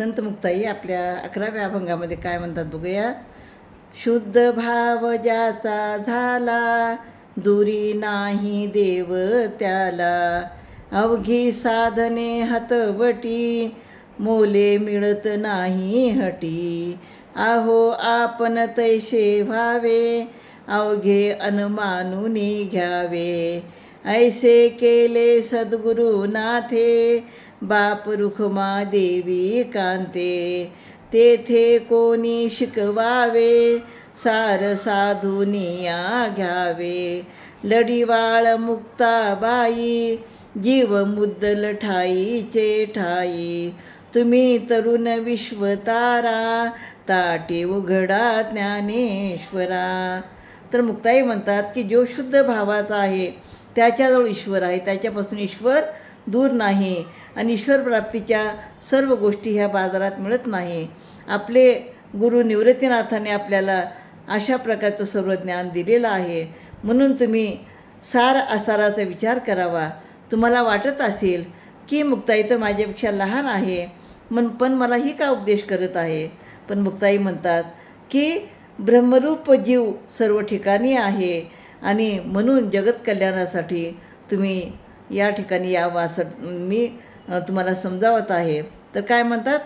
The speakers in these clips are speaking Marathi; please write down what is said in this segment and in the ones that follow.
संत मुक्ताई आपल्या अकराव्या अभंगामध्ये काय म्हणतात बघूया? शुद्ध भाव ज्याचा झाला दुरी नाही देव त्याला. अवघी साधने हातवटी मोले मिळत नाही हटी. आहो आपण तैसे व्हावे अवघे अनमानुनी घ्यावे. ऐसे केले सद्गुरु नाथे बाप रुखमा देवी कांते तेथे कोणी शिकवावे सार साधुनिया घ्यावे. लढीवाळ मुक्ताबाई जीव मुद्दल ठाईचे ठाई तुम्ही तरुण विश्वतारा ताटे उघडा ज्ञानेश्वरा. तर मुक्ताई म्हणतात की जो शुद्ध भावाचा आहे त्याच्याजवळ ईश्वर आहे. त्याच्यापासून ईश्वर दूर नाही आणि ईश्वर प्राप्तीच्या सर्व गोष्टी ह्या बाजारात मिळत नाही. आपले गुरु निवृत्तीनाथाने आपल्याला अशा प्रकारचं सर्व ज्ञान दिलेलं आहे. म्हणून तुम्ही सार आसाराचा विचार करावा. तुम्हाला वाटत असेल की मुक्ताई तर माझ्यापेक्षा लहान आहे. मन पण मला ही का उपदेश करत आहे? पण मुक्ताई म्हणतात की ब्रह्मरूप जीव सर्व ठिकाणी आहे. आणि म्हणून जगत कल्याणासाठी तुम्ही या ठिकाणी यावं असं मी तुम्हाला समजावत आहे. तर काय म्हणतात?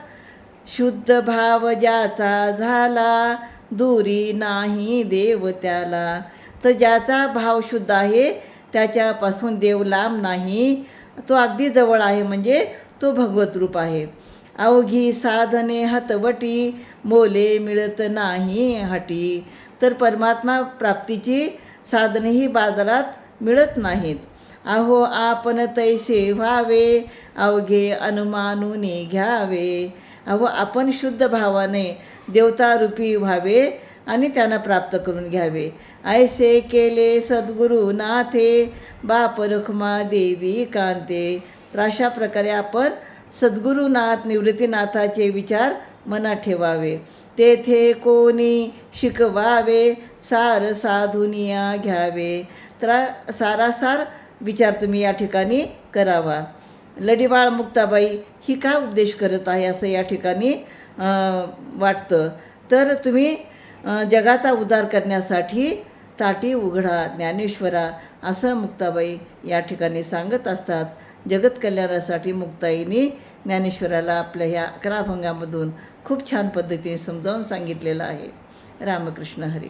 शुद्ध भाव ज्याचा झाला दुरी नाही देव त्याला. तर ज्याचा भाव शुद्ध आहे त्याच्यापासून देव लांब नाही. तो अगदी जवळ आहे म्हणजे तो भगवत रूप आहे. अवघी साधने हतवटी मोले मिळत नाही हटी. तर परमात्मा प्राप्तीची साधनेही बाजारात मिळत नाहीत. अहो आपण तैसे व्हावे अवघे अनुमानुने घ्यावे. अहो आपण शुद्ध भावाने देवतारूपी व्हावे आणि त्यांना प्राप्त करून घ्यावे. ऐसे केले सद्गुरु नाथे बाप रखमा देवी कांते. तर अशा प्रकारे आपण सद्गुरुनाथ निवृत्तीनाथाचे विचार मनात ठेवावे. तेथे कोणी शिकवावे सार साधुनिया घ्यावे. त्रा सारासार विचार तुम्ही या ठिकाणी करावा. लडीबाळ मुक्ताबाई ही काय उपदेश करत आहे असं या ठिकाणी वाटतं. तर तुम्ही जगाचा उद्धार करण्यासाठी ताटी उघडा ज्ञानेश्वरा असं मुक्ताबाई या ठिकाणी सांगत असतात. जगत कल्याणासाठी मुक्ताईनी ज्ञानेश्वराला आपल्या ह्या अकरा अभंगामधून खूप छान पद्धतीने समजावून सांगितलेलं आहे. रामकृष्ण हरी.